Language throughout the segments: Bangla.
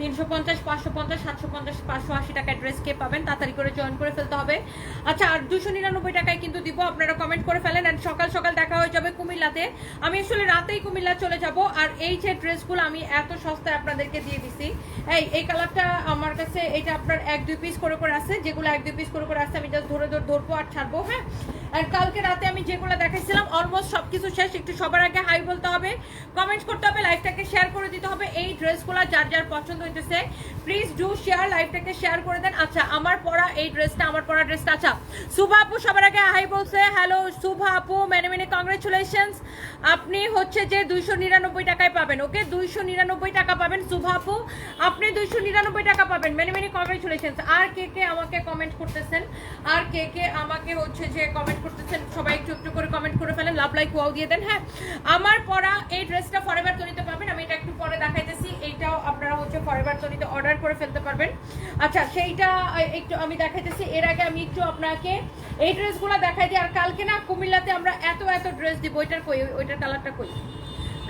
তিনশো পঞ্চাশ, পাঁচশো পঞ্চাশ, সাতশো পঞ্চাশ, পাঁচশো আশি টাকায় ড্রেস কে পাবেন, তাড়াতাড়ি করে জয়েন করে ফেলতে হবে। আচ্ছা আর দুশো নিরানব্বই টাকায় কিন্তু দিব আপনারা কমেন্ট করে ফেলেন অ্যান্ড সকাল সকাল দেখা হয়ে যাবে কুমিল্লাতে। আমি আসলে রাতেই কুমিল্লা চলে যাব আর এই যে ড্রেসগুলো আমি এত সস্তায় আপনাদেরকে দিয়ে দিছি। এই এই কালারটা আমার কাছে এটা আপনার এক দুই পিস করে করে আছে, যেগুলো এক দুই পিস করে করে আছে, আমি জাস্ট ধরে ধরে ধরবো আর ছাড়বো হ্যাঁ? আর কালকে রাতে আমি যেগুলো দেখাইছিলাম অলমোস্ট সবকিছু শেষ। একটু সবার আগে হাই বলতে হবে। কমেন্ট করতে হবে লাইভটাকে শেয়ার করে দিতে হবে। এই ড্রেসগুলো যার যার পছন্দ হইতেছে প্লিজ ডু শেয়ার লাইভটাকে শেয়ার করে দেন। আচ্ছা আমার পরা এই ড্রেসটা আমার পরা ড্রেসটা আচ্ছা শুভা আপু সবার আগে হাই বলছে। হ্যালো শুভা আপু মেনে মেনে কংগ্রেচুলেশনস আপনি হচ্ছে যে দুইশো নিরানব্বই টাকায় পাবেন ওকে দুইশো নিরানব্বই টাকা পাবেন শুভা আপু। আপনি দুইশো নিরানব্বই টাকা পাবেন। মেনে মেনে কংগ্রেচুলেশনস আর কে কে আমাকে কমেন্ট করতেছেন? আর কে কে আমাকে হচ্ছে যে কমেন্ট করতেছেন, সবাই একটু একটু করে কমেন্ট করে ফেলেন লাভ লাইক ওয়াও দিয়ে দেন হ্যাঁ। আমার পরা এই ড্রেসটা ফরেভার তৈরিতে পাবেন, আমি এটা একটু পরে দেখাইতেছি, এইটাও আপনারা হচ্ছে ফরেভার তৈরিতে অর্ডার করে ফেলতে পারবেন। আচ্ছা সেইটা একটু আমি দেখাইতেছি, এর আগে আমি একটু আপনাকে এই ড্রেসগুলো দেখাই দিই, আর কালকে না কুমিল্লাতে আমরা এত এত ড্রেস দিব, ওইটার কই ওই- ওইটার কালারটা কই?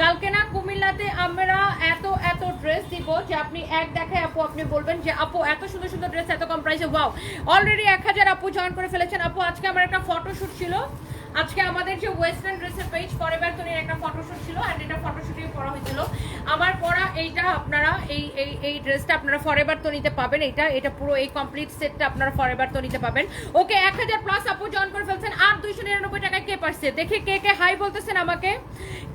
কালকে না কুমিল্লাতে আমরা এত এত ড্রেস দিব যে আপনি এক দেখায় আপু, আপনি বলবেন যে, আপু, এত সুন্দর সুন্দর ড্রেস এত কম প্রাইসে ওয়াও অলরেডি এক হাজার আপু জয়েন করে ফেলেছেন। আপু, আজকে আমার একটা ফটোশ্যুট ছিল। আজকে আমাদের যে ওয়েস্টার্ন ড্রেসের পেজ ফরেভার তনির একটা ফটোশুট ছিল অ্যান্ড এটা ফটোশুটে পরা হয়েছিল। আমার পরা এইটা আপনারা, এই এই এই ড্রেসটা আপনারা ফরেভার তনিতে পাবেন। এটা এটা পুরো এই কমপ্লিট সেটটা আপনারা ফরেভার তনিতে পাবেন। ওকে, এক হাজার প্লাস আপু জয়েন করে ফেলছেন। আর দুইশো নিরানব্বই টাকায় কে পারছে? দেখে কে কে হাই বলতেছেন আমাকে।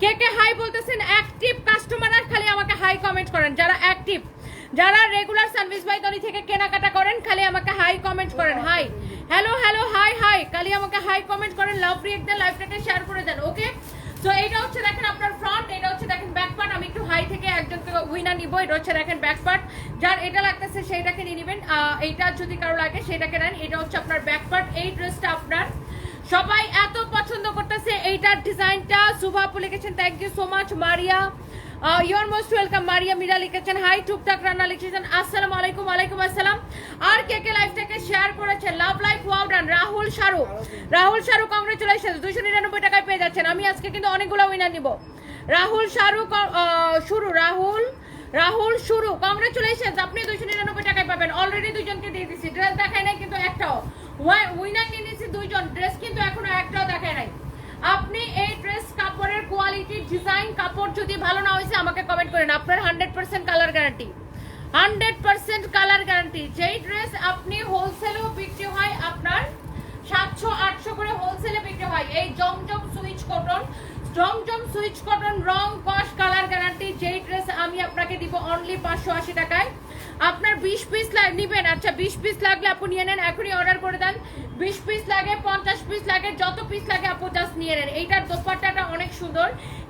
কে কে হাই বলতেছেন অ্যাক্টিভ কাস্টমার খালি আমাকে হাই কমেন্ট করেন। যারা অ্যাক্টিভ যারা রেগুলার সার্ভিস বাই দনি থেকে কেনাকাটা করেন, খালি আমাকে হাই কমেন্ট করেন। Hi hello hello hi hi খালি আমাকে হাই কমেন্ট করেন। লাভ রিয়েক্ট দেন লাইভটাকে শেয়ার করে দেন ওকে তো এইটা হচ্ছে দেখেন আপনার ফ্রন্ট এটা হচ্ছে দেখেন ব্যাক পার্ট আমি একটু হাই থেকে একজনকে উইনার নিব, এটা হচ্ছে দেখেন ব্যাক পার্ট যার এটা লাগতেছে, সেইটাকে নিয়ে নেবেন। এইটা যদি কারও লাগে সেটাকে নেন। এটা হচ্ছে আপনার ব্যাক পার্ট এই ড্রেসটা আপনার সবাই এত পছন্দ করতেছে এইটার ডিজাইনটা। শুভ আপু লিখেছেন thank you so much Maria. Your most welcome Maria Mira লিখেছেন হাই টুকটাক রান্না লিখেছেন। আসসালামু আলাইকুম, ওয়ালাইকুম আসসালাম। আর কে কে লাইফটাকে শেয়ার করেছেন love life wow done Rahul Shahrukh. Rahul Shahrukh congratulation দুশো নিরানব্বই টাকায় পেয়ে যাচ্ছেন। আমি আজকে কিন্তু অনেকগুলো উইনার নিব। রাহুল শাহরুখ শুরু, রাহুল। রাহুল শুরু কংগ্রেচুলেশন আপনি দুইশো নিরানব্বই টাকায় পাবেন। অলরেডি দুইজনকে দিয়ে দিচ্ছি ড্রেস দেখায় নাই, কিন্তু একটাও। উইনার নিয়ে দুইজন। ড্রেস কিন্তু এখনও একটাও দেখায় নাই। আপনি এই ড্রেস কাপড়ের কোয়ালিটি ডিজাইন কাপড় যদি ভালো না হয়েছে, আমাকে কমেন্ট করেন। আপনার hundred percent colour guarantee hundred percent colour guarantee যেই ড্রেস আপনি হোলসেলেও বিক্রি হয়, আপনার সাতশো, আটশো করে হোলসেলে বিক্রি হয়। এই Zamzam Swiss cotton Zamzam Swiss cotton রং কস কালার গ্যারান্টি যেই ড্রেস আমি আপনাকে দিব অনলি পাঁচশো আশি টাকায় আপনার বিশ পিস নিবেন। আচ্ছা বিশ পিস লাগলে আপু নিয়ে নেন, এখনই অর্ডার করে দেন। বিশ পিস লাগে, পঞ্চাশ পিস লাগে, যত পিস লাগে আপু জাস্ট নিয়ে নেন। এইটার দোপাট্টাটা অনেক সুন্দর।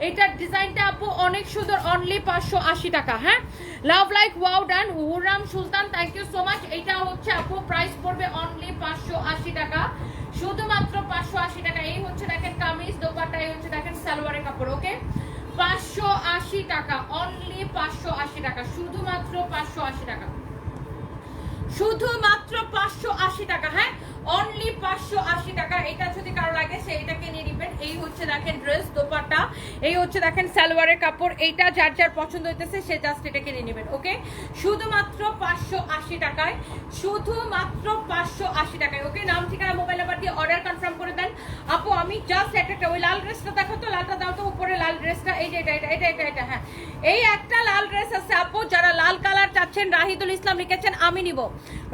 এইটার ডিজাইনটা আপু অনেক সুন্দর অনলি পাঁচশো আশি টাকা হ্যাঁ? Love like wow done Hurram Sultan thank you so much এইটা হচ্ছে আপু প্রাইস পড়বে অনলি পাঁচশো আশি টাকা। শুধুমাত্র পাঁচশো আশি টাকা। এই হচ্ছে দেখেন কামিজ, দোপাট্টা, এই হচ্ছে দেখেন সালোয়ারের কাপড় ওকে পাঁচশো আশি টাকা অনলি পাঁচশো আশি টাকা, শুধুমাত্র পাঁচশো আশি টাকা। শুধুমাত্র পাঁচশো আশি টাকা হ্যাঁ? অনলি পাঁচশো আশি টাকা। এটা যদি কারও লাগে, সে এটাকে নিয়ে নিবেন। এই হচ্ছে দেখেন ড্রেস দোপাট্টা। এই হচ্ছে দেখেন সালোয়ারের কাপড়। এইটা যার যার পছন্দ হইতেছে, সে জাস্ট এটাকে নিয়ে নেবেন ওকে শুধুমাত্র পাঁচশো আশি টাকায়। শুধুমাত্র পাঁচশো আশি টাকায় ওকে নাম, ঠিকানা মোবাইল নাম্বার দিয়ে অর্ডার কনফার্ম করে দেন। আপু, আমি জাস্ট একটা ওই লাল ড্রেসটা দেখো তো, লালটা দাও তো, উপরে লাল ড্রেসটা এই যে এটা এটা এটা এটা এটা হ্যাঁ। এই একটা লাল ড্রেস আছে, আপু, যারা লাল কালার চাচ্ছেন, রাহিদুল ইসলাম লিখেছেন, আমি নিব।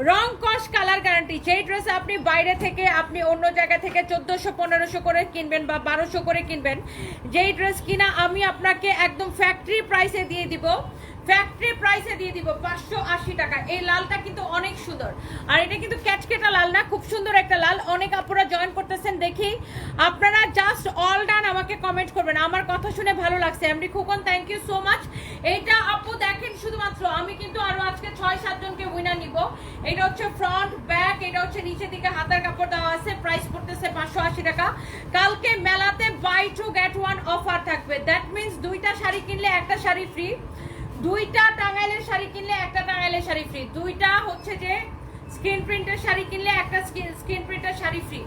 রং কস কালার গ্যারান্টি যেই ড্রেস আপনি বাইরে থেকে আপনি অন্য জায়গা থেকে চোদ্দোশো, পনেরোশো করে কিনবেন বা বারোশো করে কিনবেন, যেই ড্রেস কিনা আমি আপনাকে একদম ফ্যাক্টরি প্রাইসে দিয়ে দিব। ফ্যাক্টরি প্রাইসে দিয়ে দিব, পাঁচশো আশি টাকা। এই লালটা কিন্তু অনেক সুন্দর। আর এটা কিন্তু ক্যাচকেটা লাল না, খুব সুন্দর একটা লাল। অনেক আপুরা জয়েন করতেছেন দেখি। আপনারা জাস্ট অল ডান আমাকে কমেন্ট করবেন। আমার কথা শুনে ভালো লাগছে। MD Khukon thank you so much এইটা আপু দেখেন শুধুমাত্র। আমি কিন্তু আরও আজকে ছয় সাতজনকে উইনার নিব। এটা হচ্ছে ফ্রন্ট ব্যাক এটা হচ্ছে নিচের দিকে হাতার কাপড় দেওয়া আছে। প্রাইস পড়তেছে পাঁচশো আশি টাকা। কালকে মেলাতে buy two get one offer থাকবে। দ্যাট মিন্স দুইটা শাড়ি কিনলে একটা শাড়ি ফ্রি দুইটা টাঙ্গাইলের শাড়ি কিনলে একটা টাঙ্গাইলের শাড়ি ফ্রি দুইটা হচ্ছে যে স্ক্রিন প্রিন্টের শাড়ি কিনলে একটা স্ক্রিন প্রিন্টের শাড়ি ফ্রি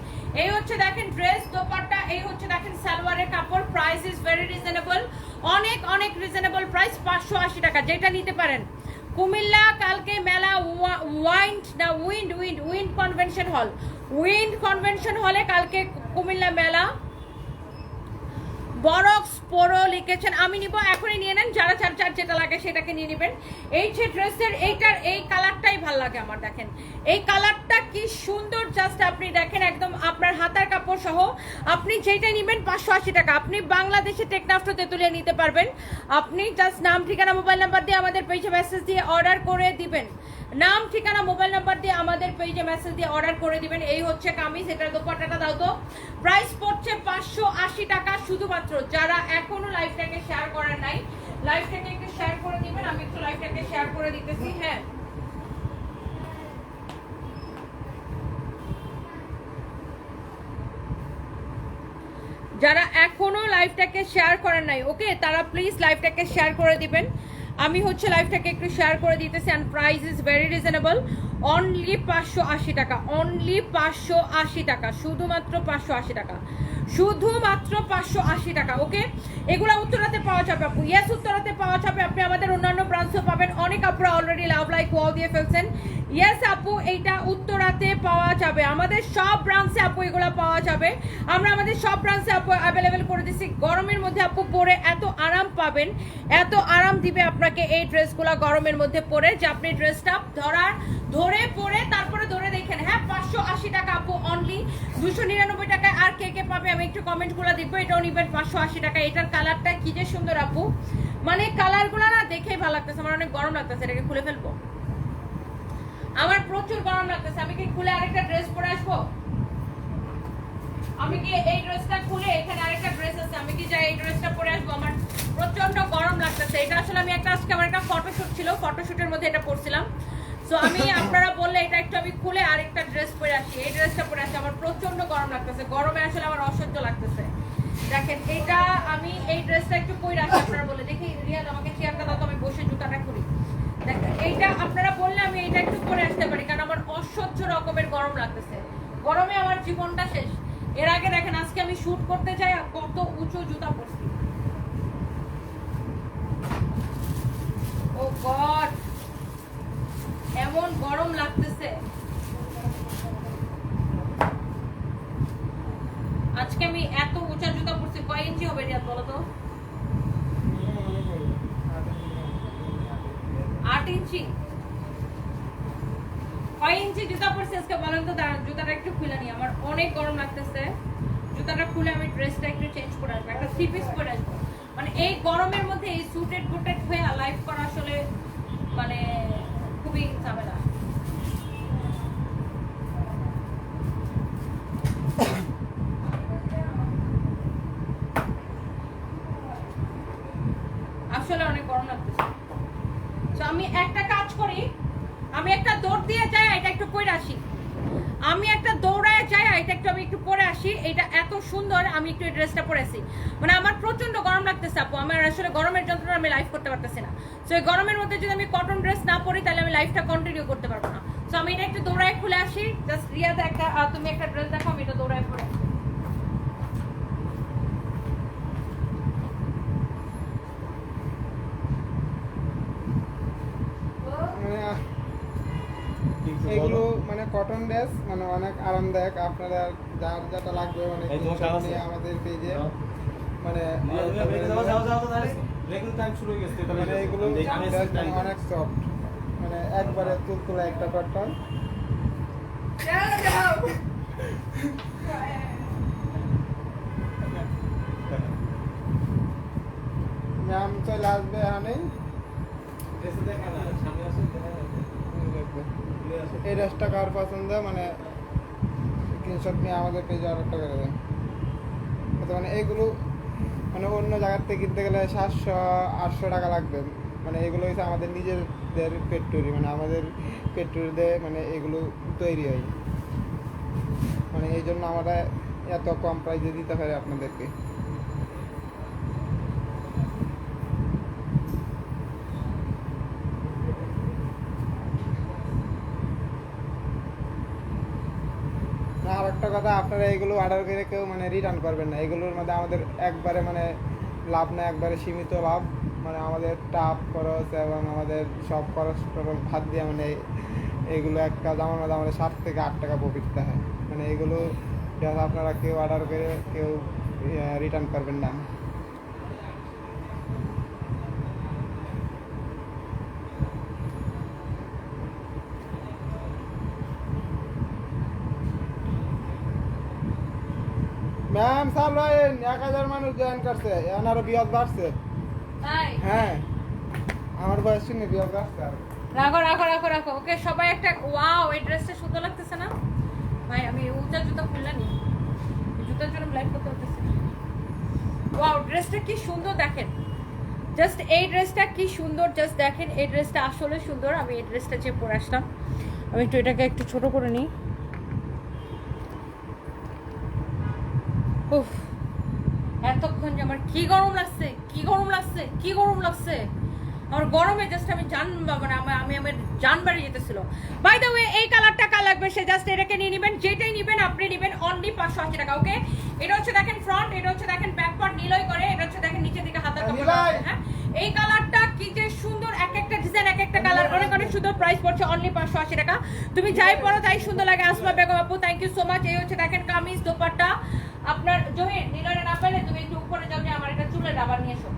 এই হচ্ছে দেখেন ড্রেস দোপাট্টা, এই হচ্ছে দেখেন সালোয়ারের কাপড়। প্রাইস ইজ ভেরি রিজনেবল অনেক অনেক রিজনেবল প্রাইস পাঁচশো আশি টাকা, যেটা নিতে পারেন। কুমিল্লা, কালকে মেলা ওয়াইন্ড না wind wind wind convention hall wind convention হলে কালকে কুমিল্লা মেলা। বরক্স পোরো লিখেছেন। আমি নিব, এখনই নিয়ে নেন, যারা যার যার যেটা লাগে সেটাকে নিয়ে নেবেন। এই যে ড্রেসের, এইটার, এই কালারটাই ভালো লাগে আমার, দেখেন। এই কালারটা কি সুন্দর জাস্ট আপনি দেখেন, একদম আপনার হাতার কাপড় সহ। আপনি যেটা নেবেন, পাঁচশো আশি টাকা। আপনি বাংলাদেশে টেকনাফটো তেতুলিয়া নিতে পারবেন। আপনি জাস্ট নাম, ঠিকানা, মোবাইল নাম্বার দিয়ে আমাদের পেজে মেসেজ দিয়ে অর্ডার করে দিবেন। নাম, ঠিকানা, মোবাইল নাম্বার দিয়ে আমাদের পেজে মেসেজ দিয়ে অর্ডার করে দিবেন। এই হচ্ছে কামিজ, এটার দোপাট্টাটা দাও তো। প্রাইস পড়ছে পাঁচশো আশি টাকা শুধুমাত্র। যারা এখনও লাইভটাকে শেয়ার করার নাই লাইভটাকে একটু শেয়ার করে দিবেন, আমি একটু লাইভটাকে শেয়ার করে দিতেছি হ্যাঁ। যারা এখনও লাইভটাকে শেয়ার করেন নাই ওকে তারা প্লিজ লাইভটাকে শেয়ার করে দিবেন। আমি হচ্ছে লাইভটাকে একটু শেয়ার করে দিতেছি and price is very reasonable only পাঁচশো আশি টাকা অনলি পাঁচশো আশি টাকা, শুধুমাত্র পাঁচশো আশি টাকা। শুধুমাত্র পাঁচশো আশি টাকা, ওকে? এগুলো উত্তরাতে পাওয়া যাবে আপু। ইয়েস উত্তরাতে পাওয়া যাবে। আপনি আমাদের অন্যান্য ব্রাঞ্চও পাবেন। অনেক আপুরা অলরেডি লাভ লাইক ওয়াল দিয়ে ফেলছেন। ইয়েস আপু, এইটা উত্তরাতে পাওয়া যাবে। আমাদের সব ব্রাঞ্চে আপু এগুলো পাওয়া যাবে। আমরা আমাদের সব ব্রাঞ্চে আপু অ্যাভেলেবেল করে দিচ্ছি গরমের মধ্যে আপু পরে এত আরাম পাবেন। এত আরাম দিবে আপনাকে এই ড্রেসগুলো গরমের মধ্যে পরে। যে আপনি ড্রেসটা ধরার ধরে পরে তারপরে ধরে দেখেন হ্যাঁ পাঁচশো আশি টাকা আপু অনলি দুশো নিরানব্বই টাকায় আর কে কে পাবে আমি একটু কমেন্টগুলো দেখব, এটাও নিবেন পাঁচশো আশি টাকা। এটার কালারটা কি যে সুন্দর আপু। মানে কালারগুলো না দেখেই ভালো লাগতেছে, আমার অনেক গরম লাগতেছে, এটাকে খুলে ফেলব। আমার প্রচুর গরম লাগতেছে, আমি কি খুলে আরেকটা ড্রেস পরে আসব? আমি কি এই ড্রেসটা খুলে এখানে আরেকটা ড্রেস আছে, আমি কি যাই এই ড্রেসটা পরে আসব? আমার প্রচণ্ড গরম লাগতেছে। এটা আসলে আমি একটা, আজকে আমার একটা ফটোশুট ছিল ফটোশুটের মধ্যে এটা পরছিলাম। সো আমি আপনারা বললে এটা একটু আমি খুলে আরেকটা ড্রেস পরে এই ড্রেসটা পরে আমার প্রচণ্ড গরম লাগতেছে। গরমে আসলে আমার অসহ্য লাগতেছে। দেখেন, এটা আমি এই ড্রেসটা একটু পরে আপনারা দেখি, রিয়াল, আমাকে চেয়ারটা দাও আমি বসে জুতাটা করি দেখেন, এইটা আপনারা বললে আমি এটা একটু পরে আসতে পারি, কারণ আমার অসহ্য রকমের গরম লাগতেছে। গরমে আমার জীবনটা শেষ। এর আগে দেখেন, আজকে আমি শুট করতে চাই কত উঁচু জুতা পরছি ও গড এমন গরম লাগতেছে আজকে আমি এত উঁচা জুতা পরছি কয় ইঞ্চি হবে রিয়াদ বলো তো আট ইঞ্চি কয় ইঞ্চি জুতা পরছি আজকে বলেন তো দাঁড়ান জুতাটা একটু খুলে নি আমার অনেক গরম লাগতেছে জুতাটা খুলে আমি ড্রেসটা একটু চেঞ্জ করে আসব একটা থ্রি পিস পরে আসব মানে এই গরমের মধ্যে এই সুটেড বুটেড হয়ে লাইফ করা আসলে মানে খুবই ঝামেলা আসলে অনেক গরম লাগতেছে তো আমি একটা কাজ করি আমি একটা দৌড় দিয়ে যাই এটা একটু পরে আসি আমি একটা দৌড়ায় চাই এটা একটু আমি একটু পরে আসি। এটা এত সুন্দর, আমি একটু ড্রেসটা পরে আসি। মানে আমার প্রচণ্ড গরম লাগতেছে আপু। আমার আসলে গরমের যন্ত্রণা আমি লাইফ করতে পারতেছি না। তো এই গরমের মধ্যে যদি আমি কটন ড্রেস না পরি, তাহলে আমি লাইফটা কন্টিনিউ করতে পারব না। সো আমি এটা একটু দৌড়ায় খুলে আসি। জাস্ট রিয়াতে একটা তুমি একটা ড্রেস দেখো আমি এটা দৌড়ায় পরে আসি। মানে এগুলো মানে কটন ড্রেস মানে অনেক আরামদায়ক। আপনারা যার যেটা লাগবে মানে এই তোমার আছে? আমাদের পেজে। মানে এগুলো অনেক সফট মানে একবারে তুলতুলা একটা কটন ম্যাম চলে আসবে এখানে এই ড্রেসটা কার পছন্দ? মানে স্ক্রিনশট নিয়ে আমাদের পেজে অর্ডারটা করে দেন মানে এইগুলো মানে অন্য জায়গার থেকে কিনতে গেলে সাতশো, আটশো টাকা লাগবে। মানে এগুলো হচ্ছে আমাদের নিজেদের ফ্যাক্টরি মানে আমাদের ফ্যাক্টরিতে মানে এগুলো তৈরি হয়। মানে এই জন্য আমরা এত কম প্রাইসে দিতে পারি আপনাদেরকে না কথা আপনারা এগুলো অর্ডার করে কেউ মানে রিটার্ন করবেন না। এগুলোর মধ্যে আমাদের একবারে মানে লাভ না একবারে সীমিত লাভ। মানে আমাদের টাপ খরচ এবং আমাদের সব খরচ টরচ ভাত দিয়ে মানে এগুলো একটা জামার মধ্যে আমাদের সাত থেকে আট টাকা প্রফিট হয় মানে এগুলো আপনারা কেউ অর্ডার করে কেউ রিটার্ন করবেন না। এক হাজার মানুষ জয়েন করছে এখন আরও বিয়াজ বাড়ছে। হ্যাঁ। আমার বয়স শুনে বিয়াজ বাড়ছে রাখো রাখো রাখো রাখো। ওকে সবাই একটা ওয়াও এই ড্রেসটা সুন্দর লাগতেছে না? ভাই আমি উল্টা জুতো খুললাম জুতার জন্য লাইভ করতে হতেছে ওয়াও ড্রেসটা কি সুন্দর দেখেন। জাস্ট এই ড্রেসটা কি সুন্দর জাস্ট দেখেন এই ড্রেসটা আসলে সুন্দর। আমি এই ড্রেসটা যে পরে আসলাম আমি একটু এটাকে একটু ছোট করে নিই। উফ। এতক্ষণ যে আমার কি গরম লাগছে কি গরম লাগছে কি গরম লাগছে। আমার গরমে জাস্ট আমি জান মানে আমি আমি আমার জান বাড়ি যেতেছিল। বাই দ্য ওয়ে এই কালারটা কার লাগবে সে জাস্ট এটাকে নিয়ে নেবেন যেটাই নেবেন আপনি নেবেন অনলি পাঁচশো আশি টাকা ওকে এটা হচ্ছে দেখেন ফ্রন্ট এটা হচ্ছে দেখেন ব্যাক পার্ট নিলয় করে এটা হচ্ছে দেখেন নিচের দিকে হাতার কাপড় হ্যাঁ? এই কালারটা কি যে সুন্দর এক একটা ডিজাইন এক একটা কালার অনেক অনেক সুন্দর প্রাইস পড়ছে অনলি পাঁচশো আশি টাকা। তুমি যাই পড়ো তাই সুন্দর লাগে আসমা বেগম আপু থ্যাংক ইউ সো মাচ এই হচ্ছে দেখেন কামিজ দোপাট্টা। আপনার জহির নীলরে না পেলে তুমি একটু উপরে যাও যে আমার একটা চুলের রাবার নিয়ে এসো।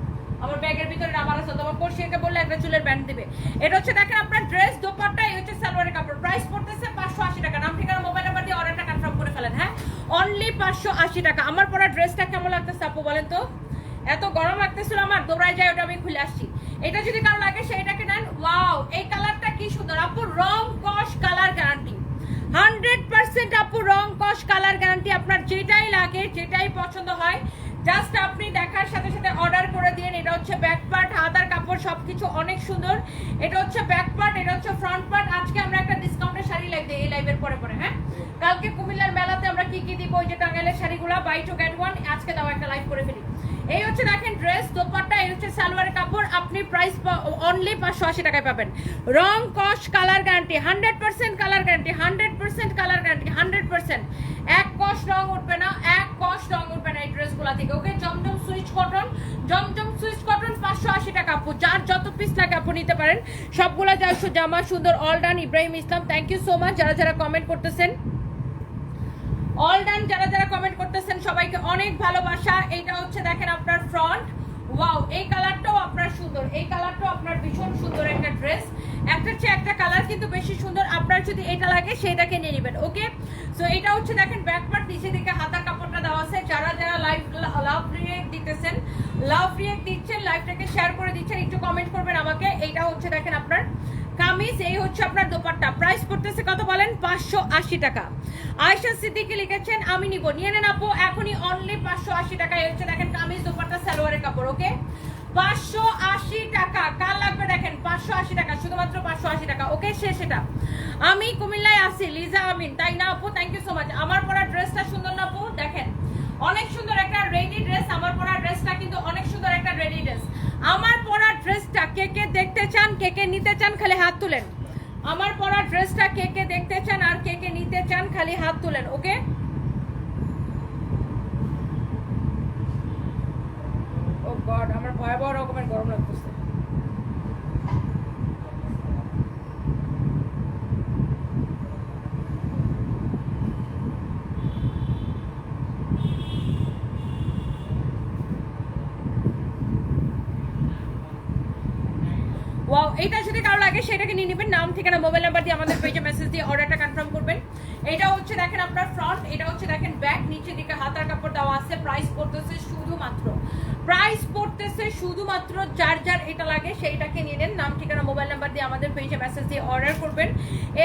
আমার ব্যাগের ভিতরে রাবার আছে, তোমার পড়শিয়াকে বললে একটা চুলের ব্যান্ড দিবে। এটা হচ্ছে দেখেন আপনার ড্রেস দোপাট্টা, এই হচ্ছে সালোয়ারের কাপড়। প্রাইস পড়তেছে পাঁচশো আশি টাকা। নাম ঠিকানা মোবাইল নাম্বার দিয়ে অর্ডারটা কনফার্ম করে ফেলেন হ্যাঁ? অনলি পাঁচশো আশি টাকা। আমার পরা ড্রেসটা কেমন লাগতেছে আপু বলেন তো? এত গরম লাগতেছিল আমার, দৌড়ায় যায় ওটা আমি খুলে আসছি। এটা যদি কারও লাগে, সেইটাকে নেন। ওয়াও এই কালারটা কি সুন্দর। আপু, রং কস কালার গ্যারান্টি হান্ড্রেড পার্সেন্ট আপু রং, কস, কালার গ্যারান্টি আপনার যেটাই লাগে, যেটাই পছন্দ হয় জাস্ট আপনি দেখার সাথে সাথে অর্ডার করে দিন। এটা হচ্ছে ব্যাক পার্ট হাতার কাপড় সবকিছু অনেক সুন্দর। এটা হচ্ছে ব্যাক পার্ট এটা হচ্ছে ফ্রন্ট পার্ট আজকে আমরা একটা ডিসকাউন্টের শাড়ি দিই, এই লাইভের পরে পরে হ্যাঁ? কালকে কুমিল্লার মেলাতে আমরা কি কি দিব? ওই যে টাঙ্গাইলের শাড়িগুলো বাই টু গেট ওয়ান আজকে দাও একটা লাইভ করে ফেলি। এই হচ্ছে দেখেন ড্রেস দোপাট্টা, এই হচ্ছে সালোয়ারের কাপড়। আপনি প্রাইস অনলি পাঁচশো আশি টাকায় পাবেন। রং cost colour guarantee hundred percent colour guarantee hundred percent colour guarantee hundred percent এক কস্ট রং উঠবে না, এক কস রং উঠবে না এই ড্রেসগুলো থেকে okay Zamzam Swiss cotton Zamzam Swiss cotton পাঁচশো আশি টাকা, আপু। যার যত পিস লাগে আপু নিতে পারেন। সবগুলা যাচ্ছে জামা সুন্দর all done Ibrahim Islam thank you so much যারা যারা কমেন্ট করতেছেন অল ডান যারা যারা কমেন্ট করতেছেন, সবাইকে অনেক ভালোবাসা। এইটা হচ্ছে দেখেন আপনার ফ্রন্ট ওয়াও এই কালারটাও আপনার সুন্দর। এই কালারটাও আপনার ভীষণ সুন্দর একটা ড্রেস একটা চেয়ে একটা কালার কিন্তু বেশি সুন্দর। আপনার যদি এটা লাগে সেটাকে নিয়ে নেবেন ওকে সো এটা হচ্ছে দেখেন ব্যাক পার্ট নিচে দিকে হাতার কাপড়টা দেওয়া আছে। যারা যারা লাইভ লাভ রিয়েক্ট দিতেছেন লাভ রিয়েক্ট দিচ্ছেন লাইভটাকে শেয়ার করে দিচ্ছেন, একটু কমেন্ট করবেন আমাকে। এইটা হচ্ছে দেখেন আপনার কামিজ, এই হচ্ছে আপনার দোপাট্টা। প্রাইস করতেছে কত বলেন? পাঁচশো আশি টাকা। আয়সা সিদ্দিকি লিখেছেন আমি নিব নিয়ে নেন আপু, এখনই অনলি পাঁচশো আশি টাকা। এই হচ্ছে দেখেন কামিজ, দোপাট্টা, সালোয়ারের কাপড় ওকে পাঁচশো আশি টাকা, কার লাগবে দেখেন? পাঁচশো আশি টাকা, শুধুমাত্র পাঁচশো আশি টাকা ওকে শেষ সেটা আমি কুমিল্লায় আছি, লিজা আমিন, তাই না আপু? থ্যাংক ইউ সো মাচ আমার পরা ড্রেসটা সুন্দর না আপু? দেখেন, অনেক সুন্দর একটা রেডি ড্রেস আমার পরা ড্রেসটা কিন্তু অনেক সুন্দর একটা রেডি ড্রেস আমার পরা ড্রেসটা কে কে দেখতে চান, কে কে নিতে চান, খালি হাত তুলেন। আমার পরা ড্রেসটা কে কে দেখতে চান আর কে কে নিতে চান, খালি হাত তুলেন, ওকে? ও গড, আমার ভয়াবহ রকমের গরম লাগতেছে ওয়াও এটা যদি কারও লাগে সেটাকে নিয়ে নেবেন নাম, ঠিকানা মোবাইল নাম্বার দিয়ে আমাদের পেজে মেসেজ দিয়ে অর্ডারটা কনফার্ম করবেন। এটা হচ্ছে দেখেন আপনার ফ্রন্ট এটা হচ্ছে দেখেন ব্যাক নিচে দিকে হাতার কাপড় দেওয়া আছে। প্রাইস পড়তেছে শুধুমাত্র। প্রাইস পড়তেছে শুধুমাত্র যার যার এটা লাগে, সেইটাকে নিয়ে নেন। নাম, ঠিকানা মোবাইল নাম্বার দিয়ে আমাদের পেজে মেসেজ দিয়ে অর্ডার করবেন।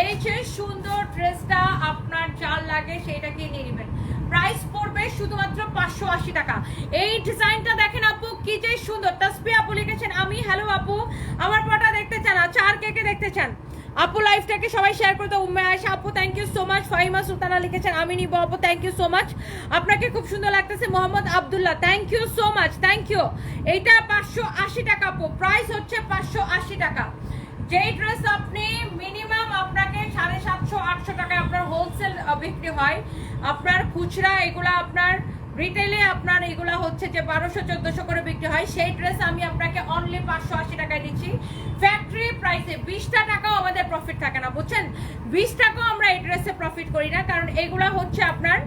এই যে সুন্দর ড্রেসটা আপনার যার লাগে, সেইটাকে নিয়ে নেবেন। প্রাইস পড়বে শুধুমাত্র পাঁচশো আশি টাকা। এই ডিজাইনটা দেখেন আপু, কি যে সুন্দর। তাসপি আপু লিখেছেন, আমি হ্যালো আপু, আমার পটা দেখতে চান আচ্ছা আর কে কে দেখতে চান? আপু লাইফটাকে সবাই শেয়ার করতে আয়সা আপু thank you so much Fahima Sultana লিখেছেন, আমি নিব আপু থ্যাংক ইউ সো মাচ আপনাকে খুব সুন্দর লাগতেছে, Mohammad Abdullah thank you so much thank you এইটা পাঁচশো আশি টাকা আপু প্রাইস হচ্ছে পাঁচশো আশি টাকা। যেই ড্রেস আপনি মিনিমাম আপনাকে সাড়ে সাতশো, আটশো টাকায় আপনার হোলসেল বিক্রি হয়। আপনার খুচরা, এগুলো আপনার রিটেলে আপনার এগুলা হচ্ছে যে বারোশো, চোদ্দশো করে বিক্রি হয়। সেই ড্রেস আমি আপনাকে অনলি পাঁচশো আশি টাকায় দিচ্ছি। ফ্যাক্টরি প্রাইসে বিশটা টাকাও আমাদের প্রফিট থাকে না, বুঝছেন? বিশ টাকাও আমরা এই ড্রেসে প্রফিট করি না, কারণ এগুলা হচ্ছে আপনার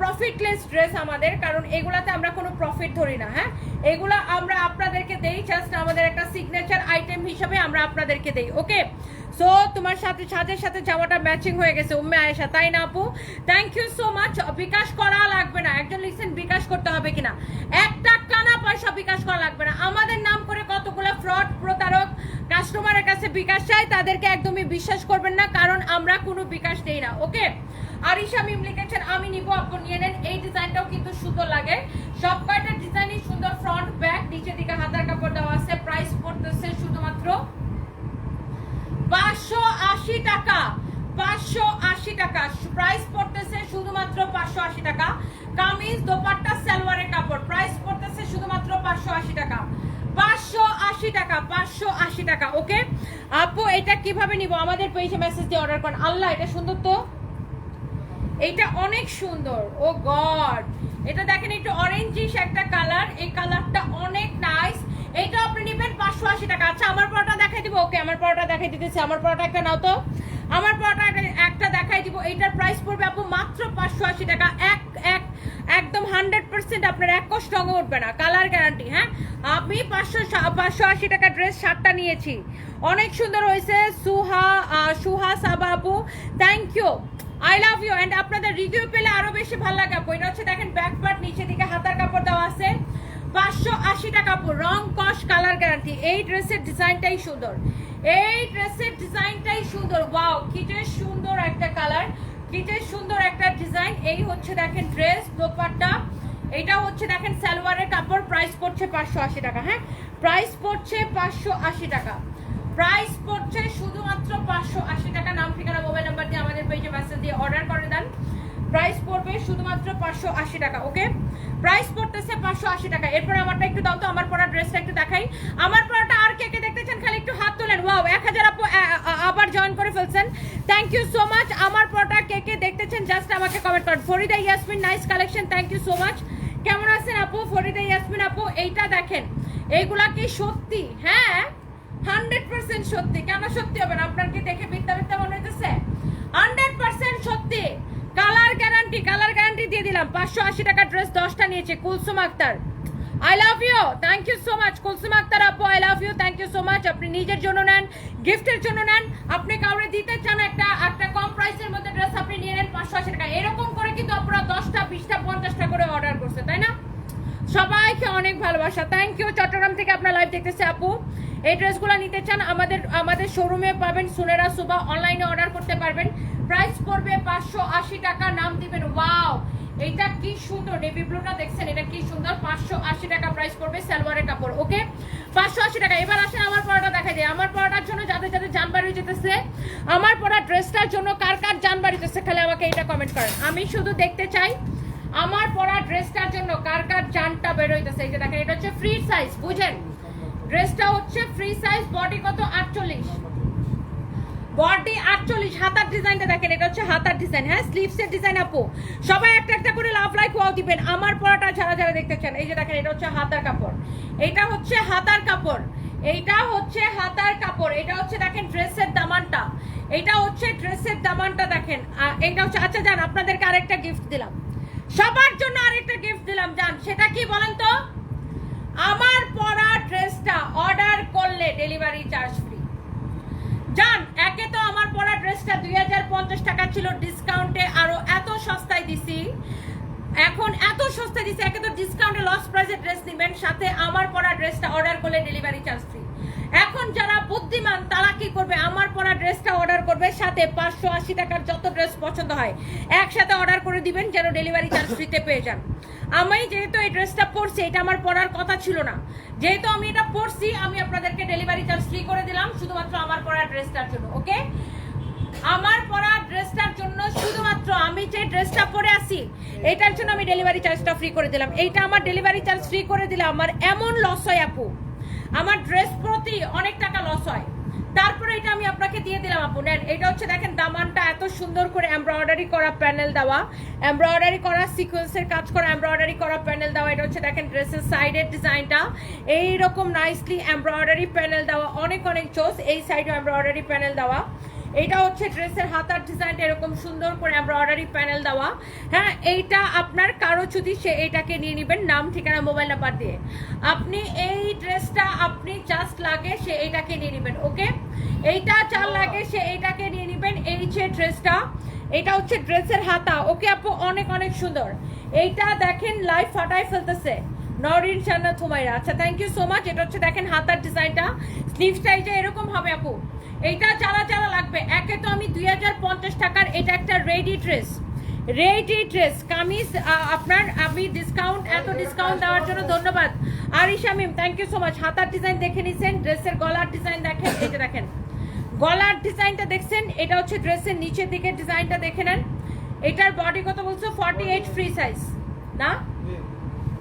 প্রফিটলেস ড্রেস আমাদের, কারণ এগুলাতে আমরা কোনো প্রফিট ধরি না হ্যাঁ? এগুলা আমরা আপনাদেরকে দেই জাস্ট আমাদের একটা সিগনেচার আইটেম হিসেবে আমরা আপনাদেরকে দেই ওকে সো তোমার সাথে সাজের সাথে জামাটা ম্যাচিং হয়ে গেছে, উম্মে আয়েশা, তাই না আপু? Thank you so much bKash করা লাগবে না। একজন লিখছেন, বিকাশ করতে হবে কিনা? একটা কানা পয়সা বিকাশ করা লাগবে না। আমাদের নাম করে কতগুলো ফ্রড প্রতারক কাস্টমারের কাছে বিকাশ চাই, তাদেরকে একদমই বিশ্বাস করবেন না, কারণ আমরা কোনো বিকাশ দেই না। ওকে আরিশা মিম লিখেছেন, আমি নিব, আপু, নিয়ে নেন। এই ডিজাইনটাও কিন্তু সুন্দর লাগে। সব কয়টা ডিজাইনই সুন্দর ফ্রন্ট ব্যাক নিচের দিকে হাতার কাপড় দেওয়া আছে প্রাইস পড়তেছে শুধুমাত্র পাঁচশো আশি টাকা, পাঁচশো আশি টাকা। প্রাইস পড়তেছে শুধুমাত্র পাঁচশো আশি টাকা। কামিজ, দোপাট্টা, সালোয়ারের কাপড়। প্রাইস পড়তেছে শুধুমাত্র পাঁচশো আশি টাকা। পাঁচশো আশি টাকা, পাঁচশো আশি টাকা, ওকে? আপু, এটা কীভাবে নিব? আমাদের পেজে মেসেজ দিয়ে অর্ডার করেন। আল্লাহ, এটা সুন্দর তো? এইটা অনেক সুন্দর। Oh God! এটা দেখেন, একটু অরেঞ্জিশ একটা কালার এই কালারটা অনেক নাইস এটা আপনি নেবেন পাঁচশো আশি টাকা। আচ্ছা আমার পরোটা দেখাই দিব। ওকে, আমার পরোটা দেখাই দিতেছি। আমার পরোটা একটা নাও তো। আমার পরোটা একটা- দেখাই দিব। এইটার প্রাইস পড়বে আপু মাত্র পাঁচশো আশি টাকা। এক এক, একদম হান্ড্রেড পার্সেন্ট আপনার এক কষ্ট রঙে উঠবে না। কালার গ্যারান্টি হ্যাঁ? আমি পাঁচশো পাঁচশো আশি টাকা ড্রেস শার্টটা নিয়েছি। অনেক সুন্দর হয়েছে। সুহা সুহা সাবা আপু thank you I love you and আপনাদের রিভিউ পেলে আরও বেশি ভালো লাগে আপু। এটা হচ্ছে, দেখেন ব্যাক পার্ট নিচে দিকে হাতার কাপড় দেওয়া আছে পাঁচশো আশি টাকা রং, কস, কালার গ্যারান্টি এই ড্রেসের ডিজাইনটাই সুন্দর। এই ড্রেসের ডিজাইনটাই সুন্দর। ওয়াও কি সুন্দর একটা কালার কি সুন্দর একটা ডিজাইন। এই হচ্ছে দেখেন ড্রেস, দোপাট্টা। এটা হচ্ছে দেখেন সালোয়ারের কাপড়। প্রাইস পড়ছে পাঁচশো আশি টাকা হ্যাঁ? প্রাইস পড়ছে পাঁচশো আশি টাকা। প্রাইস পড়ছে শুধুমাত্র পাঁচশো আশি টাকা। নাম, ঠিকানা মোবাইল নাম্বার দিয়ে আমাদের পেজে মেসেজ দিয়ে অর্ডার করে দেন। প্রাইস পড়বে শুধুমাত্র পাঁচশো আশি টাকা, ওকে? প্রাইস পড়তেছে পাঁচশো আশি টাকা। এরপর আমারটা একটু দাও তো, আমার পরা ড্রেসটা একটু দেখাই। আমার পরাটা আর কে কে দেখতে চান, খালি একটু হাত তোলেন। ওয়াও এক হাজার আপু আবার জয়েন করে ফেলছেন। থ্যাংক ইউ সো মাচ আমার পরাটা কে কে দেখতেছেন জাস্ট আমাকে কমেন্ট করেন। Farida Yasmin nice collection thank you so much কেমন আছেন আপু? ফরিদা ইয়াসমিন আপু, এইটা দেখেন। এইগুলা কি সত্যি? হ্যাঁ হান্ড্রেড পার্সেন্ট সত্যি। কেন সত্যি হবে না? আপনার কি দেখে মিথ্যা মিথ্যা মনে হইতেছে? হান্ড্রেড পার্সেন্ট সত্যি। কালার গ্যারান্টি কালার গ্যারান্টি দিয়ে দিলাম। পাঁচশো আশি টাকা ড্রেস দশটা নিয়েছে, Kulsum Akter. I love you thank you so much Kulsum Akter আপু I love you thank you so much আপনি নিজের জন্য নেন, গিফটের জন্য নেন। আপনি কাউরে দিতে চান একটা একটা কম প্রাইসের মধ্যে ড্রেস আপনি নিয়ে নেন, পাঁচশো আশি টাকা। এরকম করে কিন্তু আপনারা দশটা, বিশটা, পঞ্চাশটা করে অর্ডার করছে, তাই না? সবাইকে অনেক ভালোবাসা। থ্যাংক ইউ চট্টগ্রাম থেকে আপনার লাইভ দেখতেছে আপু। এই ড্রেসগুলো নিতে চান, আমাদের আমাদের শোরুমে পাবেন সুনেরা সুবা। অনলাইনে অর্ডার করতে পারবেন। প্রাইস পড়বে পাঁচশো আশি টাকা, নাম দিবেন, ওয়াও! এইটা কি সুন্দর, নেভি ব্লুটা দেখছেন? এটা কি সুন্দর? পাঁচশো আশি টাকা প্রাইস পড়বে সালোয়ারের কাপড়, ওকে? পাঁচশো আশি টাকা। এবার আসেন আমার পড়াটা দেখা যায় আমার পড়াটার জন্য যাদের যাদের যান বাড়ি যেতেছে, আমার পড়া ড্রেসটার জন্য কার কার যান বাড়ি যেতেছে, খালি আমাকে এটা কমেন্ট করেন। আমি শুধু দেখতে চাই, আমার পরা ড্রেসটার জন্য কার কার জানটা বের হইতেছে, এই যে দেখেন, এটা হচ্ছে ফ্রি সাইজ বুঝেন? ড্রেসটা হচ্ছে ফ্রি সাইজ বডি কত? আটচল্লিশ। বডি আটচল্লিশ, হাতার ডিজাইনটা দেখেন, এটা হচ্ছে হাতার ডিজাইন হ্যাঁ? স্লিভস এর ডিজাইন আপু। সবাই একটা একটা করে লাভ লাইক ওয়াও দিবেন। আমার পরাটা যারা যারা দেখতে চান, এই যে দেখেন, এটা হচ্ছে হাতার কাপড়। এটা হচ্ছে হাতার কাপড়। এইটা হচ্ছে হাতার কাপড়। এটা হচ্ছে দেখেন ড্রেসের দামানটা। এটা হচ্ছে ড্রেসের দামানটা দেখেন। এটা হচ্ছে আচ্ছা যান, আপনাদেরকে আরেকটা গিফট দিলাম। সবার জন্য আরেকটা গিফট দিলাম জান সেটা কি বলেন তো? আমার পরা ড্রেসটা অর্ডার করলে ডেলিভারি চার্জ জান, একে তো আমার পরা ড্রেসটা দুই হাজার পঞ্চাশ টাকা ছিল ডিসকাউন্টে আরও এত সস্তায় দিছি। এখন এত সস্তায় দিছি, একে তো ডিসকাউন্টে লস প্রাইসে ড্রেস নিবেন, সাথে আমার পরা ড্রেসটা অর্ডার করলে ডেলিভারি চার্জ ফ্রি এখন যারা বুদ্ধিমান, তারা কি করবে? আমার পরা ড্রেসটা অর্ডার করবে, সাথে পাঁচশো আশি টাকার যত ড্রেস পছন্দ হয়, একসাথে অর্ডার করে দিবেন যেন ডেলিভারি চার্জ ফ্রিতে পেয়ে যান। আমি যেহেতু এই ড্রেসটা পরছি, এটা আমার পরার কথা ছিল না। যেহেতু আমি এটা পরছি, আমি আপনাদেরকে ডেলিভারি চার্জ ফ্রি করে দিলাম, শুধুমাত্র আমার পরা ড্রেসটার জন্য, ওকে? আমার পরা ড্রেসটার জন্য শুধুমাত্র আমি যে ড্রেসটা পরে আসি এটার জন্য আমি ডেলিভারি চার্জটা ফ্রি করে দিলাম। এইটা আমার ডেলিভারি চার্জ ফ্রি করে দিলাম আমার এমন লস হয় আপু। আমার ড্রেস প্রতি অনেক টাকা লস হয়। তারপরে এটা আমি আপনাকে দিয়ে দিলাম আপু। নেন, এটা হচ্ছে দেখেন, দামানটা এত সুন্দর করে এমব্রয়ডারি করা প্যানেল দেওয়া। এমব্রয়ডারি করা সিকোয়েন্সের কাজ করা এমব্রয়ডারি করা প্যানেল দেওয়া। এটা হচ্ছে দেখেন ড্রেসের সাইডের ডিজাইনটা এইরকম নাইসলি এমব্রয়ডারি প্যানেল দেওয়া। অনেক অনেক চোস এই সাইডে এমব্রয়ডারি প্যানেল দেওয়া। এটা হচ্ছে ড্রেসের হাতার ডিজাইনটা এরকম সুন্দর করে এমব্রয়ডারি প্যানেল দেওয়া। হ্যাঁ এইটা আপনার কারও যদি সে এইটাকে নিয়ে নেবেন, নাম, ঠিকানা মোবাইল নাম্বার দিয়ে। আপনি এই ড্রেসটা আপনি জাস্ট লাগে সে এইটাকে নিয়ে নেবেন, ওকে? এইটা চাল লাগে সে এইটাকে নিয়ে নেবেন, এই যে ড্রেসটা, এটা হচ্ছে ড্রেসের হাতা, ওকে আপু? অনেক অনেক সুন্দর। এইটা দেখেন লাইফ ফাটাই ফেলতেছে। নরিন শান্না থুমাইরা আচ্ছা থ্যাংক ইউ সো মাচ এটা হচ্ছে দেখেন হাতার ডিজাইনটা। স্লিভ স্টাইলটা এরকম হবে আপু। এইটা চালা চালা লাগবে। একে তো আমি দুই হাজার পঞ্চাশ টাকার, এটা একটা ready dress ready dress kameez আপনার, আমি ডিসকাউন্ট এত ডিসকাউন্ট দেওয়ার জন্য ধন্যবাদ। Arisha Mim thank you so much হাতার ডিজাইন দেখে নিছেন ড্রেসের গলার ডিজাইন দেখেন যে দেখেন। গলার ডিজাইনটা দেখছেন, এটা হচ্ছে ড্রেসের নিচের দিকের ডিজাইনটা দেখে নেন। এটার বডি কত বলছো? ফর্টি এইট ফ্রি সাইজ না?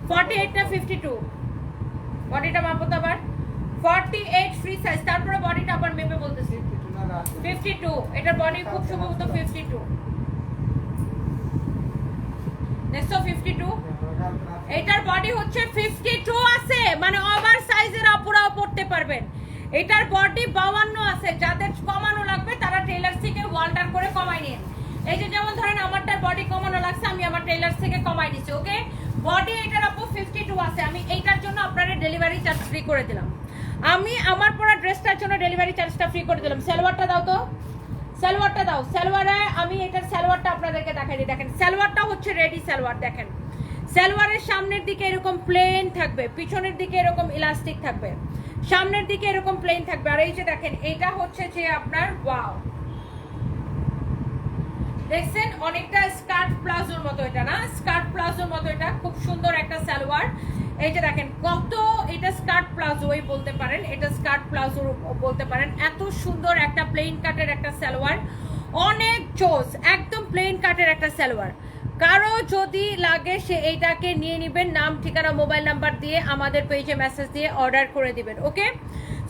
ফর্টি এইট না ফিফটি টু বডিটা মাপো তো আবার। ফর্টি এইট ফ্রি সাইজ তারপরে বডিটা আবার মেপে বলতেছি। ফিফটি টু এটার বডি খুব সম্ভবত ফিফটি টু দেখছ ফিফটি টু এটার বডি হচ্ছে ফিফটি টু আছে মানে ওভার সাইজের আপুরাও পড়তে পারবেন। এটার বডি বাউান্ন আছে, যাদের কমানো লাগবে তারা টেলার থেকে ওয়াল্টার করে কমাই নিন। এই যে যেমন ধরেন আমারটার বডি কমানো লাগছে, আমি আমার টেলার থেকে কমাই দিচ্ছি ওকে বডি এটার আপু ফিফটি টু আছে, আমি এইটার জন্য আপনারা ডেলিভারি চার্জ ফ্রি করে দিলাম। আমি আমার পরা ড্রেসটার জন্য ডেলিভারি চার্জটা ফ্রি করে দিলাম। সালোয়ারটা দাও তো। সালোয়ারটা দাও। সালোয়ারে আমি এটার সালোয়ারটা আপনাদেরকে দেখাই দিই। দেখেন, সালোয়ারটা হচ্ছে রেডি সালোয়ার, দেখেন। সালোয়ারের সামনের দিকে এরকম প্লেন থাকবে, পিছনের দিকে এরকম ইলাস্টিক থাকবে, সামনের দিকে এরকম প্লেন থাকবে। আর এই যে দেখেন, এটা হচ্ছে যে আপনার ওয়াও দেখছেন? অনেকটা স্কার্ট প্লাজোর মতো এটা না? স্কার্ট প্লাজোর মতো এটা। খুব সুন্দর একটা সালোয়ার। এই যে দেখেন, কত এটা স্কার্ট প্লাজোই বলতে পারেন, এটা স্কার্ট প্লাজো বলতে পারেন। এত সুন্দর একটা প্লেন কাটের একটা সালোয়ার, অনেক চোস একদম প্লেন কাটের একটা সালোয়ার। কারও যদি লাগে সে এইটাকে নিয়ে নেবেন, নাম, ঠিকানা মোবাইল নাম্বার দিয়ে আমাদের পেজে মেসেজ দিয়ে অর্ডার করে দিবেন, ওকে?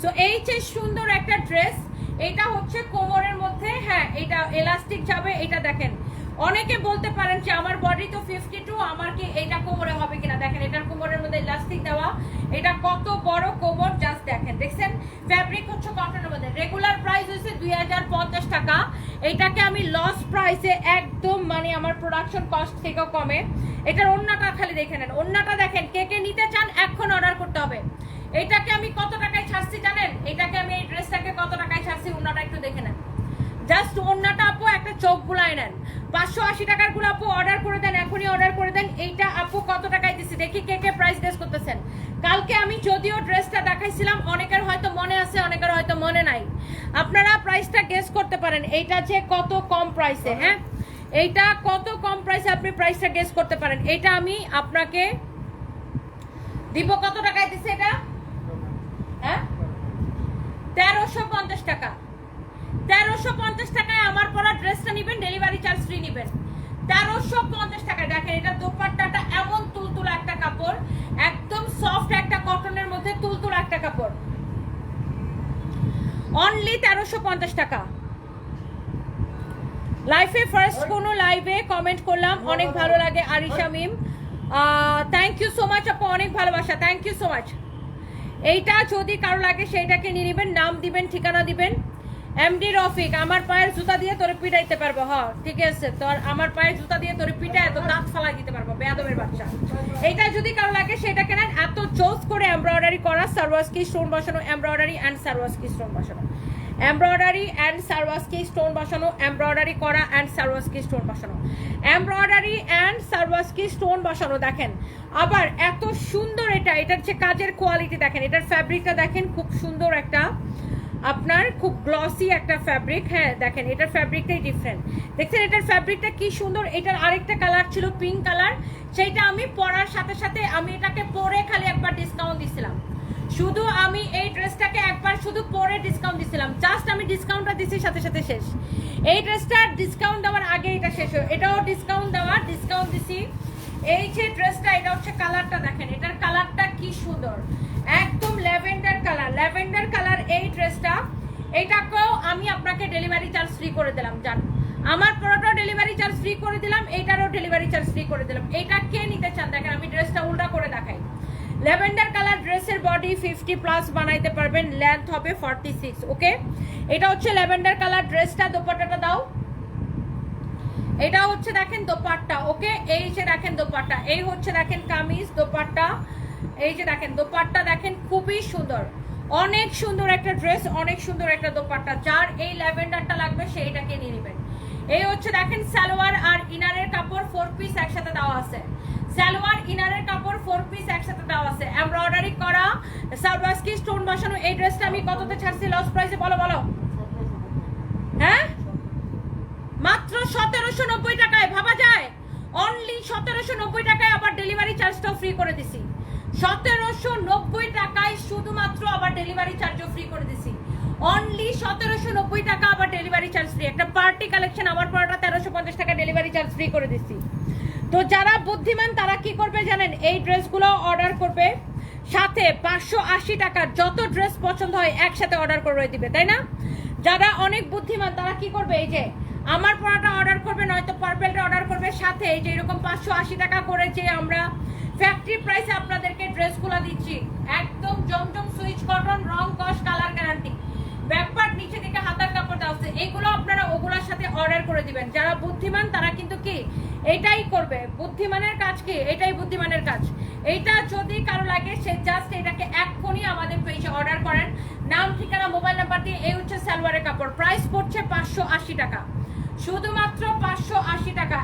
সো এই যে সুন্দর একটা ড্রেস এটা হচ্ছে কোমরের মধ্যে হ্যাঁ এটা এলাস্টিক যাবে, এটা দেখেন অনেকে বলতে পারেন যে আমার বডি তো ফিফটি টু আমার কি এটা কোমরে হবে কিনা? দেখেন, এটার কোমরের মধ্যে ইলাস্টিক দেওয়া, এটা কত বড় কোমর জাস্ট দেখেন। দেখছেন? ফ্যাব্রিক হচ্ছে কটনের মধ্যে। রেগুলার প্রাইস হচ্ছে দুই হাজার পঞ্চাশ টাকা। এটাকে আমি লস প্রাইসে একদম মানে আমার প্রোডাকশন কস্ট থেকেও কমে। এটার অন্যটা খালি দেখে নেন। অন্যটা দেখেন, কে কে নিতে চান, এখন অর্ডার করতে হবে। এটাকে আমি কত টাকায় ছাড়ছি জানেন? এটাকে আমি এই ড্রেসটাকে কত টাকায় ছাড়ছি অন্যটা একটু দেখে নেন। জাস্ট অন্যটা আপু একটা চোখ গুলাই নেন। পাঁচশো আশি টাকারগুলো আপু অর্ডার করে দেন, এখনই অর্ডার করে দেন। এইটা আপু কত টাকায় দিচ্ছি দেখি কে কে প্রাইস গেস করতেছেন। কালকে আমি যদিও ড্রেসটা দেখাইছিলাম, অনেকের হয়তো মনে আছে, অনেকের হয়তো মনে নাই। আপনারা প্রাইসটা গেস করতে পারেন, এইটা যে কত কম প্রাইসে হ্যাঁ? এইটা কত কম প্রাইসে আপনি প্রাইসটা গেস করতে পারেন? এটা আমি আপনাকে দিব, কত টাকায় দিছে এটা? হ্যাঁ? তেরোশো পঞ্চাশ টাকা। তেরোশো পঞ্চাশ টাকায় আমার পরা ড্রেসটা নেবেন ডেলিভারি চার্জ ফ্রি নেবেন। তেরোশো পঞ্চাশ টাকায় দেখেন, এটা দোপাট্টাটা এমন তুলতুলা একটা কাপড়, একদম সফট একটা কটনের মধ্যে তুলতুলা একটা কাপড়। অনলি তেরোশো পঞ্চাশ টাকা। লাইফে ফার্স্ট কোনো লাইভে কমেন্ট করলাম, অনেক ভালো লাগে Arisha Mim thank you so much আপু, অনেক ভালোবাসা থ্যাংক ইউ সো মাচ এইটা যদি কারও লাগে, সেইটাকে নিয়ে নেবেন, নাম দিবেন, ঠিকানা দিবেন। এমডি রফিক, আমার পায়ের জুতা দিয়ে তোরে পিটাইতে পারব, হ, ঠিক আছে। তোর আমার পায়ের জুতা দিয়ে তোরে পিটায় তো দাঁত ফালাই দিতে পারব, বেয়াদবের বাচ্চা। এইটা যদি কারও লাগে, সেটাকে নেন। এত চোজ করে এমব্রয়ডারি করা সার্ভাসকি স্টোন বসানো এমব্রয়ডারি অ্যান্ড সার্ভাসকি স্টোন বসানো। এমব্রয়ডারি অ্যান্ড সার্ভাসকি স্টোন বসানো এমব্রয়ডারি করা অ্যান্ড সার্ভাসকি স্টোন বসানো। এমব্রয়ডারি অ্যান্ড সার্ভাসকি স্টোন বসানো, দেখেন। আবার এত সুন্দর এটা, এটার যে কাজের কোয়ালিটি দেখেন, এটার ফ্যাব্রিকটা দেখেন, খুব সুন্দর একটা আপনার খুব গ্লসি একটা ফ্যাব্রিক হ্যাঁ দেখেন, এটার ফ্যাব্রিকটাই ডিফারেন্ট দেখছেন, এটার ফ্যাব্রিকটা কি সুন্দর? এটার আরেকটা কালার ছিল পিঙ্ক কালার সেইটা আমি পরার সাথে সাথে আমি এটাকে পরে খালি একবার ডিসকাউন্ট দিছিলাম। শুধু আমি এই ড্রেসটাকে একবার শুধু পরে ডিসকাউন্ট দিছিলাম। জাস্ট আমি ডিসকাউন্টটা দিছি, সাথে সাথে শেষ। এই ড্রেসটার ডিসকাউন্ট দেওয়ার আগে এটা শেষ হয় এটাও ডিসকাউন্ট দেওয়া ডিসকাউন্ট দিছি। এই যে ড্রেসটা এটা হচ্ছে কালারটা দেখেন, এটার কালারটা কি সুন্দর। একদম ল্যাভেন্ডার কালার ল্যাভেন্ডার কালার এই ড্রেসটা। এইটাকেও আমি আপনাকে ডেলিভারি চার্জ ফ্রি করে দিলাম, জান। আমার পুরোটা ডেলিভারি চার্জ ফ্রি করে দিলাম এইটারও ডেলিভারি চার্জ ফ্রি করে দিলাম। এইটা কে নিতে চান? দেখেন, আমি ড্রেসটা উল্টা করে দেখাই। ল্যাভেন্ডার কালার ড্রেসের বডি ফিফটি প্লাস বানাইতে পারবেন লেন্থ হবে ফর্টি সিক্স ওকে এটা হচ্ছে ল্যাভেন্ডার কালার ড্রেসটা, দোপাট্টাটা দাও। এটা হচ্ছে, দেখেন, দোপাট্টা ওকে এই যে, দেখেন, দোপাট্টা। এই হচ্ছে, দেখেন, কামিজ, দোপাট্টা। এই যে দেখেন, দোপাট্টা দেখেন, খুবই সুন্দর। অনেক সুন্দর একটা ড্রেস অনেক সুন্দর একটা দোপাট্টা। যার এই ল্যাভেন্ডারটা লাগবে সেইটাকে নিয়ে নেবেন এই হচ্ছে দেখেন, সালোয়ার আর ইনারের কাপড় ফোর পিস একসাথে দেওয়া আছে। সালোয়ার, ইনারের কাপড় ফোর পিস একসাথে দেওয়া আছে। এমব্রয়ডারি করা সালবাস্কি স্টোন বসানো। এই ড্রেসটা আমি কততে ছাড়ছি? লস প্রাইসে বলো বলো। হ্যাঁ? মাত্র সতেরোশো নব্বই টাকায়, ভাবা যায়? অনলি সতেরোশো নব্বই টাকায় আবার ডেলিভারি চার্জটাও ফ্রি করে দিছি। সতেরোশো নব্বই টাকায় শুধুমাত্র আবার ডেলিভারি চার্জও ফ্রি করে দিছি। অনলি সতেরোশো নব্বই টাকা আবার ডেলিভারি চার্জ ফ্রি একটা পার্টি কালেকশন আমার পড়াটা তেরোশো পঞ্চাশ টাকা ডেলিভারি চার্জ ফ্রি করে দিছি। তো যারা বুদ্ধিমান, তারা কি করবে জানেন? এই ড্রেসগুলো অর্ডার করবে। সাথে পাঁচশো আশি টাকার যত ড্রেস পছন্দ হয় একসাথে অর্ডার করে দিবে, তাই না? যারা অনেক বুদ্ধিমান, তারা কি করবে? এই যে আমার পড়াটা অর্ডার করবে, নয়তো পার্পেলটা অর্ডার করবে। সাথে এই যে এরকম পাঁচশো আশি টাকা করে যে আমরা ফ্যাক্টরি প্রাইসে আপনাদেরকে ড্রেসগুলো দিচ্ছি। একদম জমজম সুইচ কটন, রং কস কালার গ্যারান্টি ব্যাকপার্ট নিচে থেকে হাতার কাপড় দেওয়া আছে এগুলো আপনারা ওগুলোর সাথে অর্ডার করে দিবেন। যারা বুদ্ধিমান, তারা কিন্তু কি? এটাই করবে। বুদ্ধিমানের কাজ কি? এটাই বুদ্ধিমানের কাজ। এইটা যদি কারও লাগে, সে জাস্ট এটাকে এক্ষুনি আমাদের পেজে অর্ডার করেন। নাম, ঠিকানা মোবাইল নাম্বার দিয়ে এই হচ্ছে সালোয়ারের কাপড়। প্রাইস পড়ছে পাঁচশো আশি টাকা। শুধুমাত্র পাঁচশো আশি টাকা।